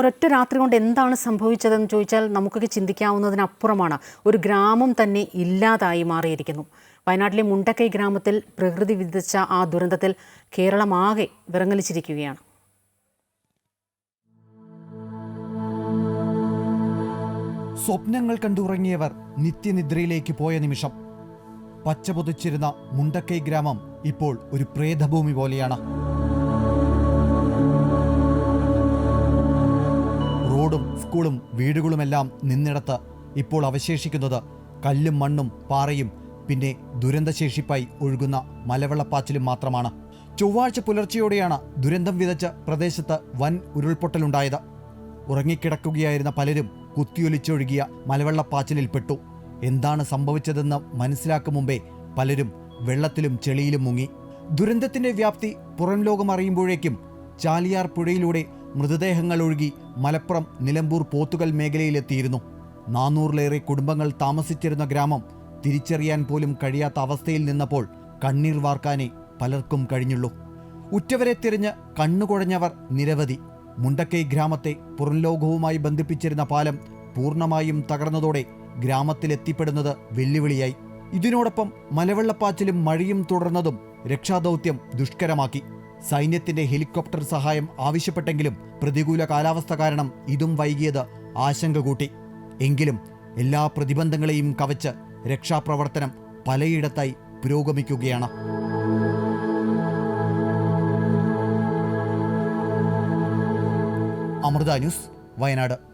ഒരൊറ്റ രാത്രി കൊണ്ട് എന്താണ് സംഭവിച്ചതെന്ന് ചോദിച്ചാൽ നമുക്കൊക്കെ ചിന്തിക്കാവുന്നതിനപ്പുറമാണ്. ഒരു ഗ്രാമം തന്നെ ഇല്ലാതായി മാറിയിരിക്കുന്നു. വയനാട്ടിലെ മുണ്ടക്കൈ ഗ്രാമത്തിൽ പ്രകൃതി വിധിച്ച ആ ദുരന്തത്തിൽ കേരളമാകെ വിറങ്ങലിച്ചിരിക്കുകയാണ്. സ്വപ്നങ്ങൾ കണ്ടുറങ്ങിയവർ നിത്യനിദ്രയിലേക്ക് പോയ നിമിഷം. പച്ചപൊതിച്ചിരുന്ന മുണ്ടക്കൈ ഗ്രാമം ഇപ്പോൾ ഒരു പ്രേതഭൂമി പോലെയാണ്. സ്കൂളും വീടുകളുമെല്ലാം നിന്നിടത്ത് ഇപ്പോൾ അവശേഷിക്കുന്നത് കല്ലും മണ്ണും പാറയും പിന്നെ ദുരന്തശേഷിപ്പായി ഒഴുകുന്ന മലവെള്ളപ്പാച്ചിലും മാത്രമാണ്. ചൊവ്വാഴ്ച പുലർച്ചെയോടെയാണ് ദുരന്തം വിതച്ച പ്രദേശത്ത് വൻ ഉരുൾപൊട്ടലുണ്ടായത്. ഉറങ്ങിക്കിടക്കുകയായിരുന്ന പലരും കുത്തിയൊലിച്ചൊഴുകിയ മലവെള്ളപ്പാച്ചിലിൽപ്പെട്ടു എന്താണ് സംഭവിച്ചതെന്ന് മനസ്സിലാക്കും മുമ്പേ പലരും വെള്ളത്തിലും ചെളിയിലും മുങ്ങി. ദുരന്തത്തിന്റെ വ്യാപ്തി പുറം ലോകം അറിയുമ്പോഴേക്കും ചാലിയാർ പുഴയിലൂടെ മൃതദേഹങ്ങൾ ഒഴുകി മലപ്പുറം നിലമ്പൂർ പോത്തുകൽ മേഖലയിലെത്തിയിരുന്നു. നാനൂറിലേറെ കുടുംബങ്ങൾ താമസിച്ചിരുന്ന ഗ്രാമം തിരിച്ചറിയാൻ പോലും കഴിയാത്ത അവസ്ഥയിൽ നിന്നപ്പോൾ കണ്ണീർ വാർക്കാനേ പലർക്കും കഴിഞ്ഞുള്ളൂ. ഉറ്റവരെ തിരിഞ്ഞ് കണ്ണുകുഴഞ്ഞവർ നിരവധി. മുണ്ടക്കൈ ഗ്രാമത്തെ പുറംലോകവുമായി ബന്ധിപ്പിച്ചിരുന്ന പാലം പൂർണമായും തകർന്നതോടെ ഗ്രാമത്തിലെത്തിപ്പെടുന്നത് വെല്ലുവിളിയായി. ഇതിനോടൊപ്പം മലവെള്ളപ്പാച്ചിലും മഴയും തുടർന്നതും രക്ഷാദൗത്യം ദുഷ്കരമാക്കി. സൈന്യത്തിന്റെ ഹെലികോപ്റ്റർ സഹായം ആവശ്യപ്പെട്ടെങ്കിലും പ്രതികൂല കാലാവസ്ഥ കാരണം ഇതും വൈകിയത് ആശങ്ക കൂട്ടി. എങ്കിലും എല്ലാ പ്രതിബന്ധങ്ങളെയും കവച്ച് രക്ഷാപ്രവർത്തനം പലയിടത്തായി പുരോഗമിക്കുകയാണ്. അമൃത ന്യൂസ് വയനാട്.